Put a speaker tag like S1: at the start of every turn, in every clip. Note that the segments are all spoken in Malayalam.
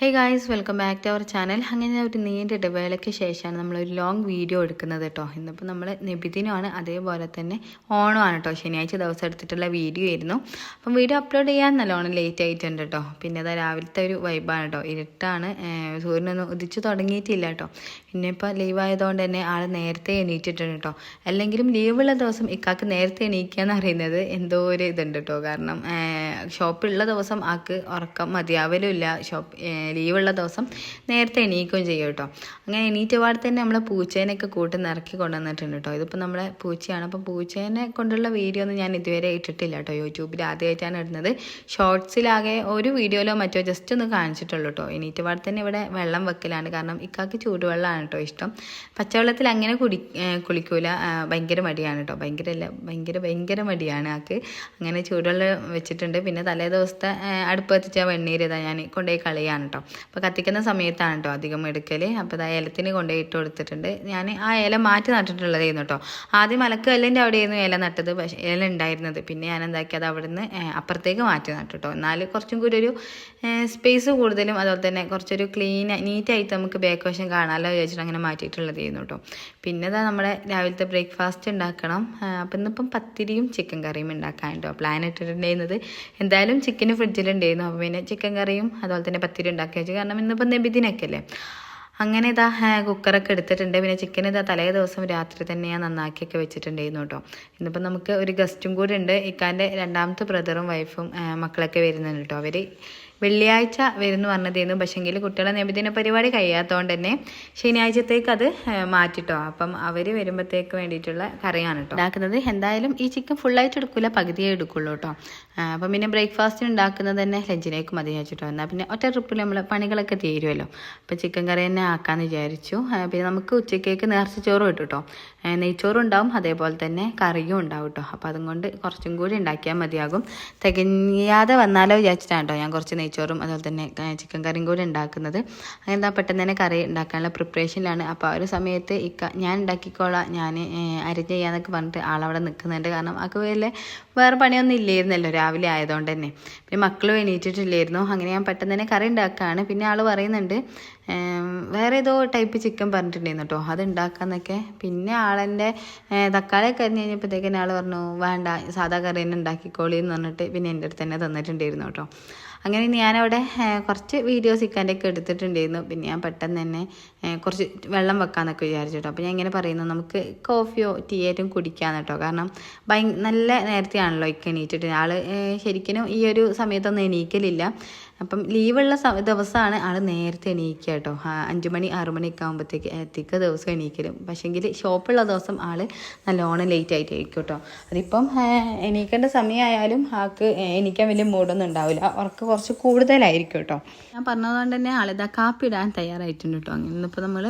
S1: Hey guys welcome back to our channel അങ്ങനെ ഒരു നീണ്ട ഇടവേളയ്ക്ക് ശേഷമാണ് നമ്മളൊരു ലോങ് വീഡിയോ എടുക്കുന്നത് കേട്ടോ. ഇന്നിപ്പോൾ നമ്മൾ നിബിദിനമാണ് അതേപോലെ തന്നെ ഓണമാണ് കേട്ടോ. ശനിയാഴ്ച ദിവസം എടുത്തിട്ടുള്ള വീഡിയോ ആയിരുന്നു. അപ്പം വീഡിയോ അപ്ലോഡ് ചെയ്യാൻ നല്ലോണം ലേറ്റ് ആയിട്ടുണ്ട് കേട്ടോ. പിന്നെ അതാ രാവിലത്തെ ഒരു വൈബാണ് കേട്ടോ. ഇരുട്ടാണ് സൂര്യനൊന്നും ഉദിച്ചു തുടങ്ങിയിട്ടില്ല കേട്ടോ. പിന്നെ ഇപ്പോൾ ലീവ് ആയതുകൊണ്ട് തന്നെ ആൾ നേരത്തെ എണീറ്റിട്ടുണ്ട് കേട്ടോ. അല്ലെങ്കിലും ലീവുള്ള ദിവസം ഇക്കാക്ക് നേരത്തെ എണീക്കുക എന്ന് പറയുന്നത് എന്തോ ഒരു ഇതുണ്ട് കേട്ടോ. കാരണം ഷോപ്പുള്ള ദിവസം ആൾക്ക് ഉറക്കം മതിയാവലും ഇല്ല ഷോപ്പ് ലീവുള്ള ദിവസം നേരത്തെ എണീക്കുകയും ചെയ്യും കേട്ടോ. അങ്ങനെ എണീറ്റ പാടെ തന്നെ നമ്മൾ പൂച്ചേനെയൊക്കെ കൂട്ടി നിറക്കി കൊണ്ടുവന്നിട്ടുണ്ട് കേട്ടോ. ഇതിപ്പോൾ നമ്മളെ പൂച്ചയാണ്. അപ്പോൾ പൂച്ചേനെ കൊണ്ടുള്ള വീഡിയോ ഒന്നും ഞാൻ ഇതുവരെ ഇട്ടിട്ടില്ല കേട്ടോ. യൂട്യൂബിൽ ആദ്യമായിട്ടാണ് ഇടുന്നത്. ഷോർട്സിലാകെ ഒരു വീഡിയോയിലോ മറ്റോ ജസ്റ്റ് ഒന്ന് കാണിച്ചിട്ടുള്ളൂ കേട്ടോ. എണീറ്റ പാടെ തന്നെ ഇവിടെ വെള്ളം വെക്കലാണ്. കാരണം ഇക്കാക്ക് ചൂടുവെള്ളമാണ് കേട്ടോ ഇഷ്ടം. പച്ചവെള്ളത്തിൽ അങ്ങനെ കുടി കുളിക്കൂല. ഭയങ്കര മടിയാണ് കേട്ടോ. ഭയങ്കര ഭയങ്കര ഭയങ്കര മടിയാണ് ആക്ക്. അങ്ങനെ ചൂടുവെള്ളം വെച്ചിട്ടുണ്ട്. പിന്നെ തലേ ദിവസത്തെ അടുപ്പ് കത്തിച്ച വെണ്ണീര് ഇതാ ഞാൻ കൊണ്ടുപോയി കളിയാണ് കേട്ടോ. അപ്പോൾ കത്തിക്കുന്ന സമയത്താണ് കേട്ടോ അധികം എടുക്കൽ അപ്പോൾ ആ ഇലത്തിന് കൊണ്ടുപോയി ഇട്ട് കൊടുത്തിട്ടുണ്ട്. ഞാൻ ആ ഇല മാറ്റി നട്ടിട്ടുള്ളതായിരുന്നു കേട്ടോ. ആദ്യം മലക്കല്ലിന്റെ അവിടെയായിരുന്നു ഇല നട്ടത്. പക്ഷേ ഇല ഉണ്ടായിരുന്നത്. പിന്നെ ഞാൻ എന്താക്കി അത് അവിടുന്ന് അപ്പുറത്തേക്ക് മാറ്റി നട്ടു കേട്ടോ. എന്നാൽ കുറച്ചും കൂടി ഒരു സ്പേസ് കൂടുതലും അതുപോലെ തന്നെ കുറച്ചൊരു ക്ലീൻ നീറ്റായിട്ട് നമുക്ക് ബാക്ക് വശം കാണാമല്ലോ വിചാരിച്ചിട്ട് അങ്ങനെ മാറ്റിയിട്ടുള്ളതായിരുന്നു കേട്ടോ. പിന്നെ ഇതാ നമ്മുടെ രാവിലത്തെ ബ്രേക്ക്ഫാസ്റ്റ് ഉണ്ടാക്കണം. അപ്പം ഇന്നിപ്പം പത്തിരിയും ചിക്കൻ കറിയും ഉണ്ടാക്കാൻ കേട്ടോ പ്ലാൻ ഇട്ടിട്ടുണ്ടായിരുന്നത്. എന്തായാലും ചിക്കൻ ഫ്രിഡ്ജിലുണ്ടായിരുന്നു അപ്പോൾ പിന്നെ ചിക്കൻ കറിയും അതുപോലെ തന്നെ പത്തിരി ഉണ്ടാക്കി വെച്ചു കാരണം ഇന്നിപ്പം നബിദിനൊക്കെ അല്ലേ അങ്ങനെ ഇതാ ഹാ കുക്കറൊക്കെ എടുത്തിട്ടുണ്ട്. പിന്നെ ചിക്കൻ ഇതാ തലേ ദിവസം രാത്രി തന്നെ ഞാൻ നന്നാക്കിയൊക്കെ വെച്ചിട്ടുണ്ടായിരുന്നു കേട്ടോ. ഇന്നിപ്പം നമുക്ക് ഒരു ഗസ്റ്റും കൂടി ഉണ്ട്. ഇക്കാന്റെ രണ്ടാമത്തെ ബ്രദറും വൈഫും മക്കളൊക്കെ വരുന്നുണ്ട് കേട്ടോ. അവർ വെള്ളിയാഴ്ച വരുന്നു പറഞ്ഞതായിരുന്നു പക്ഷേങ്കിൽ കുട്ടികളെ നബിദിന പരിപാടി കഴിയാത്തതുകൊണ്ട് തന്നെ ശനിയാഴ്ചത്തേക്ക് അത് മാറ്റിട്ടോ. അപ്പം അവർ വരുമ്പോഴത്തേക്ക് വേണ്ടിയിട്ടുള്ള കറിയാണ് കേട്ടോ ഉണ്ടാക്കുന്നത് എന്തായാലും ഈ ചിക്കൻ ഫുള്ളായിട്ട് എടുക്കില്ല പകുതിയേ എടുക്കുള്ളൂ കേട്ടോ അപ്പം പിന്നെ ബ്രേക്ക്ഫാസ്റ്റിന് ഉണ്ടാക്കുന്നത് തന്നെ ലഞ്ചിലേക്ക് മതി വെച്ചിട്ടോ എന്നാൽ പിന്നെ ഒറ്റ ട്രിപ്പിൽ നമ്മൾ പണികളൊക്കെ തീരുമല്ലോ അപ്പം ചിക്കൻ കറി തന്നെ ആക്കാമെന്ന് വിചാരിച്ചു. പിന്നെ നമുക്ക് ഉച്ചക്കേക്ക് നേർച്ച ചോറും കേട്ടോ ആ, നെയ്ച്ചോറും ഉണ്ടാവും അതേപോലെ തന്നെ കറിയും ഉണ്ടാവും കേട്ടോ അപ്പോൾ അതും കൊണ്ട് കുറച്ചും കൂടി ഉണ്ടാക്കിയാൽ മതിയാകും. തികഞ്ഞാതെ വന്നാലോ വിചാരിച്ചിട്ടാണ് കേട്ടോ ഞാൻ കുറച്ച് നെയ്ച്ചോറും അതുപോലെ തന്നെ ചിക്കൻ കറിയും കൂടി ഉണ്ടാക്കുന്നത്. അതെന്താ പെട്ടെന്ന് തന്നെ കറി ഉണ്ടാക്കാനുള്ള പ്രിപ്പറേഷനിലാണ് അപ്പോൾ ആ ഒരു സമയത്ത് ഇക്ക ഞാൻ ഉണ്ടാക്കിക്കോളാം ഞാൻ അരിഞ്ഞ് ചെയ്യാന്നൊക്കെ പറഞ്ഞിട്ട് ആളവിടെ നിൽക്കുന്നുണ്ട്. കാരണം അക്ക് വലിയ വേറെ പണിയൊന്നും ഇല്ലായിരുന്നല്ലോ രാവിലെ ആയതുകൊണ്ട് തന്നെ. പിന്നെ മക്കളും എണീറ്റിട്ടില്ലായിരുന്നു. അങ്ങനെ ഞാൻ പെട്ടെന്ന് തന്നെ കറി ഉണ്ടാക്കുകയാണ് പിന്നെ ആൾ പറയുന്നുണ്ട് വേറെ ഏതോ ടൈപ്പ് ചിക്കൻ പറഞ്ഞിട്ടുണ്ടായിരുന്നു കേട്ടോ അത് ഉണ്ടാക്കാന്നൊക്കെ. പിന്നെ ആളെന്റെ തക്കാളിയൊക്കെ അരിഞ്ഞ് കഴിഞ്ഞപ്പോഴത്തേക്കും ആൾ പറഞ്ഞു വേണ്ട സാധാ കറി തന്നെ ഉണ്ടാക്കിക്കോളി എന്ന് പറഞ്ഞിട്ട് പിന്നെ എന്റെ അടുത്ത് തന്നെ തന്നിട്ടുണ്ടായിരുന്നു കേട്ടോ അങ്ങനെ ഞാനവിടെ കുറച്ച് വീഡിയോസ് ഇക്കാന്റെയൊക്കെ എടുത്തിട്ടുണ്ടായിരുന്നു. പിന്നെ ഞാൻ പെട്ടെന്ന് തന്നെ കുറച്ച് വെള്ളം വെക്കാമെന്നൊക്കെ വിചാരിച്ചു കേട്ടോ. അപ്പോൾ ഞാൻ ഇങ്ങനെ പറയുന്നു നമുക്ക് കോഫിയോ ടീ ആയിട്ടും കുടിക്കാമെന്ന് കേട്ടോ. കാരണം ഭയ നല്ല നേരത്തെയാണല്ലോ ഇക്ക എണീറ്റിട്ട്. ആൾ ശരിക്കും ഈ ഒരു സമയത്തൊന്നും എണീക്കലില്ല. അപ്പം ലീവുള്ള ദിവസമാണ് ആൾ നേരത്തെ എണീക്കുക കേട്ടോ. അഞ്ചുമണി അഞ്ച് മണി ആകുമ്പോഴത്തേക്ക് എത്തിക്ക ദിവസം എണീക്കലും. പക്ഷേങ്കിൽ ഷോപ്പുള്ള ദിവസം ആൾ നല്ലോണം ലേറ്റ് ആയിട്ട് ആയിരിക്കും കേട്ടോ. അതിപ്പം എണീക്കേണ്ട സമയമായാലും ആൾക്ക് എണീക്കാൻ വലിയ മൂടൊന്നും ഉണ്ടാവില്ല. ഉറക്ക് കുറച്ച് കൂടുതലായിരിക്കും കേട്ടോ. ഞാൻ പറഞ്ഞതുകൊണ്ട് തന്നെ ആളിതാ കാപ്പി ഇടാൻ തയ്യാറായിട്ടുണ്ട് കേട്ടോ. അങ്ങനെ ഇന്നിപ്പോൾ നമ്മൾ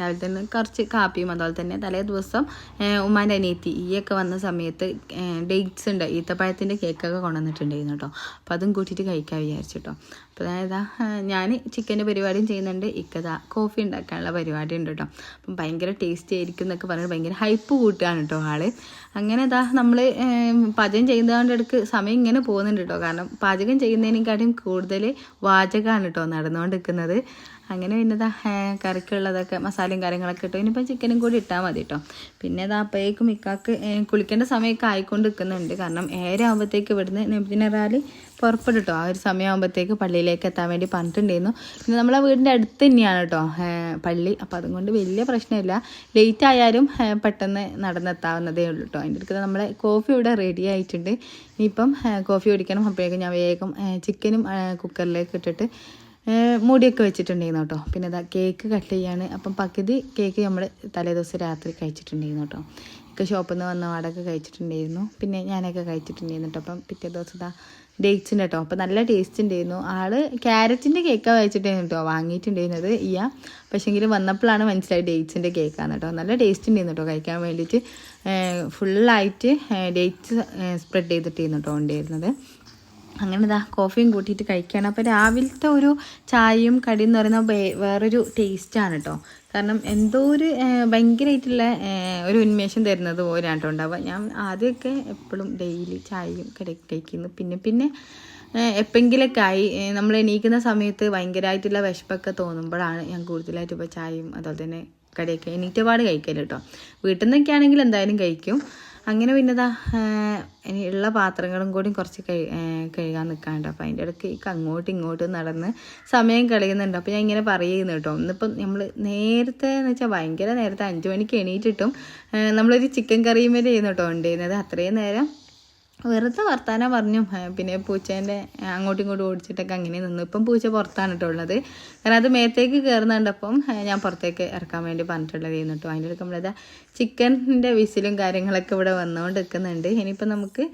S1: രാവിലെ തന്നെ കുറച്ച് കാപ്പിയും അതുപോലെ തന്നെ തലേ ദിവസം ഉമ്മാന്റെ അനിയത്തി ഈയൊക്കെ വന്ന സമയത്ത് ഡേറ്റ്സ് ഉണ്ട്. ഈത്തപ്പഴത്തിന്റെ കേക്കൊക്കെ കൊണ്ടുവന്നിട്ടുണ്ടായിരുന്നു കേട്ടോ. അപ്പോൾ അതും കൂട്ടിയിട്ട് കഴിക്കാൻ വിചാരിച്ചു കേട്ടോ. അപ്പോൾ അതായത് ഞാൻ ചിക്കന്റെ പരിപാടിയും ചെയ്യുന്നുണ്ട്. ഇക്കതാ കോഫി ഉണ്ടാക്കാനുള്ള പരിപാടി ഉണ്ട് കേട്ടോ അപ്പം ഭയങ്കര ടേസ്റ്റി ആയിരിക്കും എന്നൊക്കെ പറഞ്ഞിട്ട് ഭയങ്കര ഹൈപ്പ് കൂട്ടുകയാണ് കേട്ടോ ആൾ. അങ്ങനെ ഇതാ നമ്മൾ പാചകം ചെയ്യുന്നതുകൊണ്ട് ഇടയ്ക്ക് സമയം ഇങ്ങനെ പോകുന്നുണ്ട് കേട്ടോ കാരണം പാചകം ചെയ്യുന്നതിനെക്കാട്ടും കൂടുതൽ വാചകമാണ് കേട്ടോ നടന്നുകൊണ്ടിരിക്കുന്നത് അങ്ങനെ പിന്നെ ഇതാ കറിക്കുള്ളതൊക്കെ മസാലയും കാര്യങ്ങളൊക്കെ ഇട്ടു ഇനിയിപ്പോൾ ചിക്കനും കൂടി ഇട്ടാൽ മതി കേട്ടോ പിന്നെ ഇതാ അപ്പോഴേക്കും ഇക്കാക്ക് കുളിക്കേണ്ട സമയമൊക്കെ ആയിക്കൊണ്ട് നിൽക്കുന്നുണ്ട് കാരണം ഏറെ ഇവിടുന്ന് നെബിനറാൽ പുറപ്പെടും കേട്ടോ ആ ഒരു സമയമാകുമ്പോഴത്തേക്ക് പള്ളിയിലേക്ക് എത്താൻ വേണ്ടി പറഞ്ഞിട്ടുണ്ടായിരുന്നു. പിന്നെ നമ്മളെ വീടിന്റെ അടുത്ത് തന്നെയാണ് കേട്ടോ പള്ളി. അപ്പോൾ അതുകൊണ്ട് വലിയ പ്രശ്നമില്ല. ലേറ്റ് ആയാലും പെട്ടെന്ന് നടന്നെത്താവുന്നതേ ഉള്ളൂ കേട്ടോ അതിന്റെ അടുത്ത് നമ്മളെ കോഫി ഇവിടെ റെഡി ആയിട്ടുണ്ട്. ഇനിയിപ്പം കോഫി കുടിക്കണം. അപ്പോഴേക്കും ഞാൻ വേഗം ചിക്കനും കുക്കറിലേക്ക് ഇട്ടിട്ട് മൂടിയൊക്കെ വെച്ചിട്ടുണ്ടായിരുന്നു കേട്ടോ പിന്നെ ഇതാ കേക്ക് കട്ട് ചെയ്യാണ്. അപ്പം പകുതി കേക്ക് നമ്മൾ തലേദിവസം രാത്രി കഴിച്ചിട്ടുണ്ടായിരുന്നു കേട്ടോ ഒക്കെ ഷോപ്പിൽ നിന്ന് വന്ന വാടക കഴിച്ചിട്ടുണ്ടായിരുന്നു. പിന്നെ ഞാനൊക്കെ കഴിച്ചിട്ടുണ്ടായിരുന്നു കേട്ടോ അപ്പം പിറ്റേ ദിവസം ഇതാ ഡേറ്റ്സിന്റെ കേട്ടോ അപ്പോൾ നല്ല ടേസ്റ്റ് ഉണ്ടായിരുന്നു ആൾ ക്യാരറ്റിന്റെ കേക്കാണ് കഴിച്ചിട്ടായിരുന്നു കേട്ടോ വാങ്ങിയിട്ടുണ്ടായിരുന്നത് ഇയ. പക്ഷേങ്കിൽ വന്നപ്പോഴാണ് മനസ്സിലായി ഡേറ്റ്സിന്റെ കേക്കാണ് കേട്ടോ നല്ല ടേസ്റ്റ് ഉണ്ടായിരുന്നു കേട്ടോ കഴിക്കാൻ വേണ്ടിയിട്ട്. ഫുള്ളായിട്ട് ഡേറ്റ്സ് സ്പ്രെഡ് ചെയ്തിട്ടായിരുന്നു കേട്ടോ ഉണ്ടായിരുന്നത്. അങ്ങനെ ഇതാ കോഫിയും കൂട്ടിയിട്ട് കഴിക്കുകയാണ് അപ്പോൾ രാവിലത്തെ ഒരു ചായയും കടിയും എന്ന് പറയുന്ന വേറൊരു ടേസ്റ്റാണ് കേട്ടോ കാരണം എന്തോ ഒരു ഭയങ്കരമായിട്ടുള്ള ഒരു ഉന്മേഷം തരുന്നത് പോലെയാണ് ഉണ്ടാവുക. ഞാൻ ആദ്യമൊക്കെ എപ്പോഴും ഡെയിലി ചായയും കഴിക്കുന്നു. പിന്നെ പിന്നെ എപ്പെങ്കിലൊക്കെ ആയി നമ്മൾ എണീക്കുന്ന സമയത്ത് ഭയങ്കരമായിട്ടുള്ള വിശപ്പൊക്കെ തോന്നുമ്പോഴാണ് ഞാൻ കൂടുതലായിട്ട് ഇപ്പോൾ ചായയും അതുപോലെ തന്നെ കടയൊക്കെ എണീറ്റപാട് കഴിക്കൽ കേട്ടോ. വീട്ടിൽ നിന്നൊക്കെ ആണെങ്കിൽ എന്തായാലും കഴിക്കും. അങ്ങനെ പിന്നെതാ ഇനി ഉള്ള പാത്രങ്ങളും കൂടി കുറച്ച് കഴി കഴുകാൻ നിൽക്കാണ്ട് അപ്പോൾ അതിന്റെ ഇടയ്ക്ക് ഈ അങ്ങോട്ടും ഇങ്ങോട്ടും നടന്ന് സമയം കളയുന്നുണ്ട്. അപ്പോൾ ഞാൻ ഇങ്ങനെ പറയുന്നു കേട്ടോ. ഇന്നിപ്പം നമ്മൾ നേരത്തെ എന്ന് വെച്ചാൽ ഭയങ്കര നേരത്തെ അഞ്ച് മണിക്ക് എണീറ്റിട്ടും നമ്മളൊരു ചിക്കൻ കറിയും വരെ ചെയ്യുന്നു കേട്ടോ. ഉണ്ടായിരുന്നത് അത്രയും നേരം വെറുതെ വർത്താനം പറഞ്ഞു. പിന്നെ പൂച്ചേന്റെ അങ്ങോട്ടും ഇങ്ങോട്ടും ഓടിച്ചിട്ടൊക്കെ അങ്ങനെ നിന്നു. ഇപ്പം പൂച്ച പുറത്താണ് കേട്ടോ ഉള്ളത്. കാരണം അത് മേത്തേക്ക് കയറുന്നുണ്ടപ്പം ഞാൻ പുറത്തേക്ക് ഇറക്കാൻ വേണ്ടി പറഞ്ഞിട്ടുള്ളത് കേട്ടോ അതിന്റെ നമ്മളത് ചിക്കന്റെ വിസിലും കാര്യങ്ങളൊക്കെ ഇവിടെ വന്നുകൊണ്ട് നിൽക്കുന്നുണ്ട് ഇനിയിപ്പം നമുക്ക്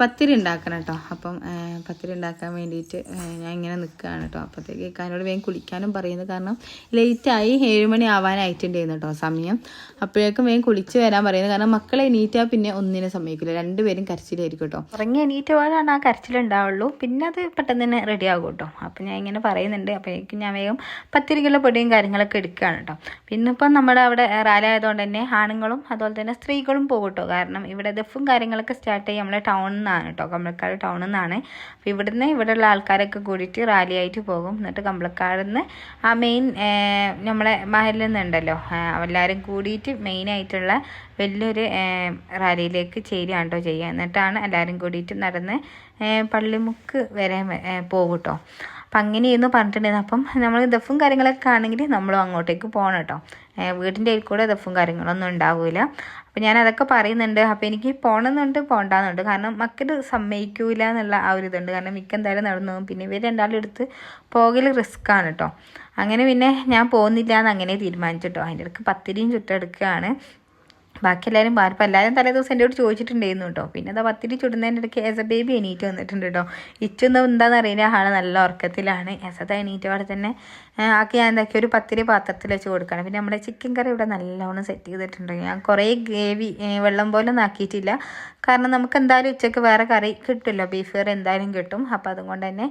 S1: പത്തിരി ഉണ്ടാക്കണം കേട്ടോ. അപ്പം പത്തിരി ഉണ്ടാക്കാൻ വേണ്ടിയിട്ട് ഞാൻ ഇങ്ങനെ നിൽക്കുകയാണ് കേട്ടോ. അപ്പോഴത്തേക്ക് ഇക്കാനോട് വേഗം കുളിക്കാനും പറയുന്നത് കാരണം ലേറ്റായി ഏഴുമണി ആവാനായിട്ടുണ്ടായിരുന്നു കേട്ടോ സമയം. അപ്പോഴേക്കും വേഗം കുളിച്ച് വരാൻ പറയുന്നത് കാരണം മക്കളെ എണീറ്റാൽ പിന്നെ ഒന്നിനെ സമ്മതിക്കില്ല. രണ്ടുപേരും കരച്ചിലായിരിക്കും കേട്ടോ.
S2: ഉറങ്ങി എണീറ്റപാടാണ് ആ കരച്ചിലുണ്ടാവുള്ളൂ. പിന്നെ അത് പെട്ടെന്ന് തന്നെ റെഡി ആകും കേട്ടോ. അപ്പം ഞാൻ ഇങ്ങനെ പറയുന്നുണ്ട്. അപ്പോഴേക്കും ഞാൻ വേഗം പത്തിരി കിലോ പൊടിയും കാര്യങ്ങളൊക്കെ എടുക്കുകയാണ് കേട്ടോ. പിന്നെ ഇപ്പം നമ്മുടെ അവിടെ റാലി ആയതുകൊണ്ട് തന്നെ ആണുങ്ങളും അതുപോലെ തന്നെ സ്ത്രീകളും പോകും കേട്ടോ. കാരണം ഇവിടെ ദഫും കാര്യങ്ങളൊക്കെ സ്റ്റാർട്ട് ചെയ്യും. നമ്മളെ ടൗൺ ടൗണിൽ നിന്നാണ് കേട്ടോ കമ്പളക്കാട് ടൗണിൽ നിന്നാണ് അപ്പോൾ ഇവിടുന്ന് ഇവിടെയുള്ള ആൾക്കാരൊക്കെ കൂടിയിട്ട് റാലി ആയിട്ട് പോകും. എന്നിട്ട് കമ്പളക്കാട് നിന്ന് ആ മെയിൻ നമ്മളെ മഹലിൽ നിന്നുണ്ടല്ലോ എല്ലാവരും കൂടിയിട്ട് മെയിനായിട്ടുള്ള വലിയൊരു റാലിയിലേക്ക് ചേരുകയാണ് കേട്ടോ ചെയ്യുക എന്നിട്ടാണ് എല്ലാവരും കൂടിയിട്ട് നടന്ന് പള്ളിമുക്ക് വരെ പോകും കേട്ടോ അപ്പം അങ്ങനെയായിരുന്നു പറഞ്ഞിട്ടുണ്ടായിരുന്നു. അപ്പം നമ്മൾ ദഫും കാര്യങ്ങളൊക്കെ ആണെങ്കിൽ നമ്മളും അങ്ങോട്ടേക്ക് പോകണം കേട്ടോ വീടിന്റെ കൂടെ ദഫും കാര്യങ്ങളൊന്നും ഉണ്ടാവില്ല അപ്പം ഞാൻ അതൊക്കെ പറയുന്നുണ്ട്. അപ്പോൾ എനിക്ക് പോകണമെന്നുണ്ട് പോകണ്ടെന്നുണ്ട് കാരണം മക്കൾ സമ്മതിക്കൂല എന്നുള്ള ആ ഒരു ഇതുണ്ട്. കാരണം മിക്ക എന്തായാലും നടന്നു പോകും. പിന്നെ ഇവർ രണ്ടാളും എടുത്ത് പോകൽ ആണ് കേട്ടോ അങ്ങനെ പിന്നെ ഞാൻ പോകുന്നില്ല എന്ന് അങ്ങനെ തീരുമാനിച്ചിട്ടോ അതിന്റെ ഇടയ്ക്ക് പത്തിരിയും ചുട്ടെടുക്കുകയാണ് ബാക്കി എല്ലാവരും പാർപ്പം എല്ലാവരും തലേ ദിവസം കൂടെ ചോദിച്ചിട്ടുണ്ടായിരുന്നു കേട്ടോ പിന്നെ അതാ പത്തിരി ചുടുന്നതിന്റെ ഇടയ്ക്ക് എ ബേബി എണീറ്റ് വന്നിട്ടുണ്ട് കേട്ടോ ഇച്ചൊന്നും എന്താണെന്ന് അറിയില്ല. ആൾ നല്ല ഉറക്കത്തിലാണ്. എസത എണീറ്റ് അവിടെ തന്നെ ആക്കി ഞാൻ എന്താക്കി ഒരു പത്തിരി പാത്രത്തിൽ വെച്ച് കൊടുക്കണം പിന്നെ നമ്മുടെ ചിക്കൻ കറി ഇവിടെ നല്ലോണം സെറ്റ് ചെയ്തിട്ടുണ്ട്. ഞാൻ കുറേ ഗ്രേവി വെള്ളം പോലെ ഒന്നും ആക്കിയിട്ടില്ല. കാരണം നമുക്ക് എന്തായാലും ഉച്ചയ്ക്ക് വേറെ കറി കിട്ടുമല്ലോ. ബീഫ് കറി എന്തായാലും കിട്ടും. അപ്പോൾ അതുകൊണ്ട് തന്നെ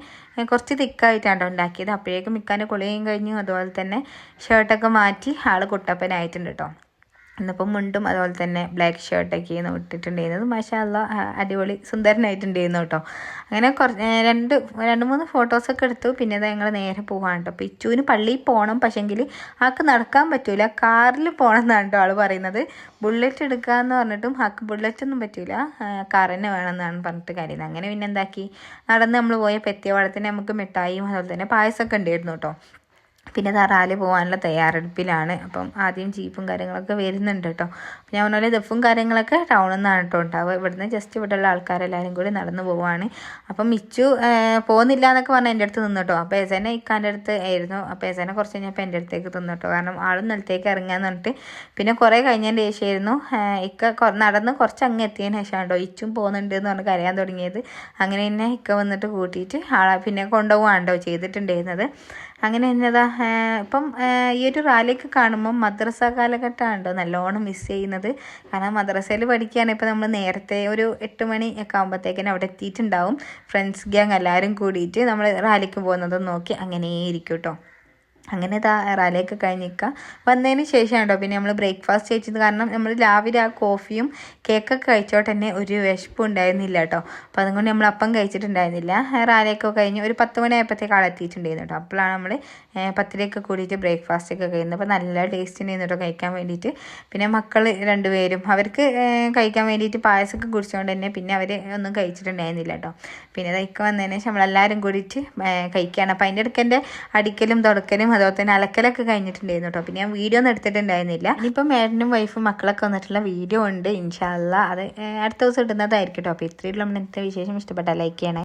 S2: കുറച്ച് തിക്കായിട്ടാണ് ഉണ്ടാക്കിയത്. അപ്പോഴേക്കും മിക്കാന്റെ കുളിയും കഴിഞ്ഞു. അതുപോലെ തന്നെ ഷർട്ടൊക്കെ മാറ്റി ആൾ കുട്ടപ്പനായിട്ടുണ്ട് കേട്ടോ ഇന്നിപ്പം മുണ്ടും അതുപോലെ തന്നെ ബ്ലാക്ക് ഷർട്ടൊക്കെയാണ് ഇട്ടിട്ടുണ്ടായിരുന്നത്. മാഷാല്ല അടിപൊളി സുന്ദരനായിട്ടുണ്ടായിരുന്നു കേട്ടോ. അങ്ങനെ കുറച്ച് രണ്ട് രണ്ട് മൂന്ന് ഫോട്ടോസൊക്കെ എടുത്തു. പിന്നെ ഞങ്ങൾ നേരെ പോവാണ് കേട്ടോ. അപ്പോൾ ഇച്ചുവിന് പള്ളിയിൽ പോകണം പക്ഷെങ്കിൽ ആൾക്ക് നടക്കാൻ പറ്റൂല. കാറിൽ പോകണം എന്നാണ് കേട്ടോ ആൾ പറയുന്നത്. ബുള്ളറ്റ് എടുക്കുക എടുക്കാമെന്ന് പറഞ്ഞിട്ടും ആൾക്ക് ബുള്ളറ്റ് ഒന്നും പറ്റൂല. കാർ തന്നെ വേണമെന്നാണ് പറഞ്ഞിട്ട് കാര്യം. അങ്ങനെ പിന്നെ എന്താക്കി? നടന്ന് നമ്മൾ പോയ പെത്തിയവാളത്തിന് നമുക്ക് മിഠായിയും അതുപോലെ തന്നെ പായസമൊക്കെ ഉണ്ടായിരുന്നു കേട്ടോ. പിന്നെ തറാൽ പോകാനുള്ള തയ്യാറെടുപ്പിലാണ്. അപ്പം ആദ്യം ജീപ്പും കാര്യങ്ങളൊക്കെ വരുന്നുണ്ട് കേട്ടോ. ഞാൻ പറഞ്ഞ ദഫും കാര്യങ്ങളൊക്കെ ടൗണിൽ നിന്നാണ് കേട്ടോ ഉണ്ടാവുക. ഇവിടുന്ന് ജസ്റ്റ് ഇവിടെയുള്ള ആൾക്കാരെല്ലാവരും കൂടി നടന്നു പോവുകയാണ്. അപ്പം മിച്ചു പോകുന്നില്ല എന്നൊക്കെ പറഞ്ഞാൽ എന്റെ അടുത്ത് നിന്നു കേട്ടോ. അപ്പോൾ എസനെ ഇക്കാന്റെ അടുത്ത് ആയിരുന്നു. അപ്പോൾ എസനെ കുറച്ച് കഴിഞ്ഞപ്പോൾ എന്റെ അടുത്തേക്ക് തിന്നു കേട്ടോ. കാരണം ആളും നിലത്തേക്ക് ഇറങ്ങാന്ന് പറഞ്ഞിട്ട് പിന്നെ കുറേ കഴിഞ്ഞതിന്റെ ശേഷമായിരുന്നു. ഇക്ക നടന്ന് കുറച്ച് അങ്ങ് എത്തിയതിന് ശേഷമാണ് കേട്ടോ ഇച്ചും പോകുന്നുണ്ട് എന്ന് പറഞ്ഞ് കരയാൻ തുടങ്ങിയത്. അങ്ങനെ തന്നെ ഇക്ക വന്നിട്ട് കൂട്ടിയിട്ട് ആളെ പിന്നെ കൊണ്ടുപോകാണ്ടോ ചെയ്തിട്ടുണ്ടായിരുന്നത്. അങ്ങനെ എന്നതാ ഇപ്പം ഈ ഒരു റാലിയൊക്കെ കാണുമ്പം മദ്രസ കാലഘട്ടമാണല്ലോ നല്ലോണം മിസ് ചെയ്യുന്നത്. കാരണം മദ്രസയിൽ പഠിക്കുകയാണ്. ഇപ്പം നമ്മൾ നേരത്തെ ഒരു എട്ട് മണി ഒക്കെ ആകുമ്പോഴത്തേക്കിനും അവിടെ എത്തിയിട്ടുണ്ടാവും. ഫ്രണ്ട്സ് ഗ്യാങ് എല്ലാവരും കൂടിയിട്ട് നമ്മൾ റാലിക്ക് പോകുന്നതും നോക്കി അങ്ങനെ ഇരിക്കും കേട്ടോ അങ്ങനെ ഇതാ റാലിയൊക്കെ കഴിഞ്ഞിക്കുക വന്നതിന് ശേഷമാണ് കേട്ടോ പിന്നെ നമ്മൾ ബ്രേക്ക്ഫാസ്റ്റ് കഴിച്ചത് കാരണം നമ്മൾ രാവിലെ ആ കോഫിയും കേക്കൊക്കെ കഴിച്ചോട്ട് തന്നെ ഒരു വിശപ്പും ഉണ്ടായിരുന്നില്ല കേട്ടോ. അപ്പം അതുകൊണ്ട് നമ്മൾ അപ്പം കഴിച്ചിട്ടുണ്ടായിരുന്നില്ല. റാലിയൊക്കെ കഴിഞ്ഞ് ഒരു പത്ത് മണിയായപ്പോഴത്തേക്ക് ആൾ എത്തിയിട്ടുണ്ടായിരുന്നു കേട്ടോ. അപ്പോഴാണ് നമ്മൾ പത്തിലേക്ക് കൂടിയിട്ട് ബ്രേക്ക്ഫാസ്റ്റ് ഒക്കെ കഴിയുന്നത്. അപ്പോൾ നല്ല ടേസ്റ്റ് ഉണ്ടായിരുന്നു കേട്ടോ കഴിക്കാൻ വേണ്ടിയിട്ട്. പിന്നെ മക്കൾ രണ്ടുപേരും അവർക്ക് കഴിക്കാൻ വേണ്ടിയിട്ട് പായസമൊക്കെ കുടിച്ചുകൊണ്ട് തന്നെ പിന്നെ അവർ ഒന്നും കഴിച്ചിട്ടുണ്ടായിരുന്നില്ല കേട്ടോ. പിന്നെ ഇതൊക്കെ വന്നതിന് ശേഷം നമ്മളെല്ലാവരും കൂടിയിട്ട് കഴിക്കുകയാണ് അപ്പോൾ അതിന്റെ ഇടയ്ക്ക് എന്റെ അടിക്കലും തുടക്കലും അതുപോലെ തന്നെ അലക്കലൊക്കെ കഴിഞ്ഞിട്ടുണ്ടായിരുന്നു കേട്ടോ പിന്നെ ഞാൻ വീഡിയോ ഒന്നും എടുത്തിട്ടുണ്ടായിരുന്നില്ല. ഇനിയിപ്പോൾ മേഡനും വൈഫും മക്കളൊക്കെ വന്നിട്ടുള്ള വീഡിയോ ഉണ്ട് ഇൻഷാല്ല അത് അടുത്ത ദിവസം ഇടുന്നതായിരിക്കും കേട്ടോ അപ്പോൾ ഇത്രയുള്ള ഇന്നത്തെ വിശേഷം. ഇഷ്ടപ്പെട്ടാൽ ലൈക്ക് ചെയ്യണേ.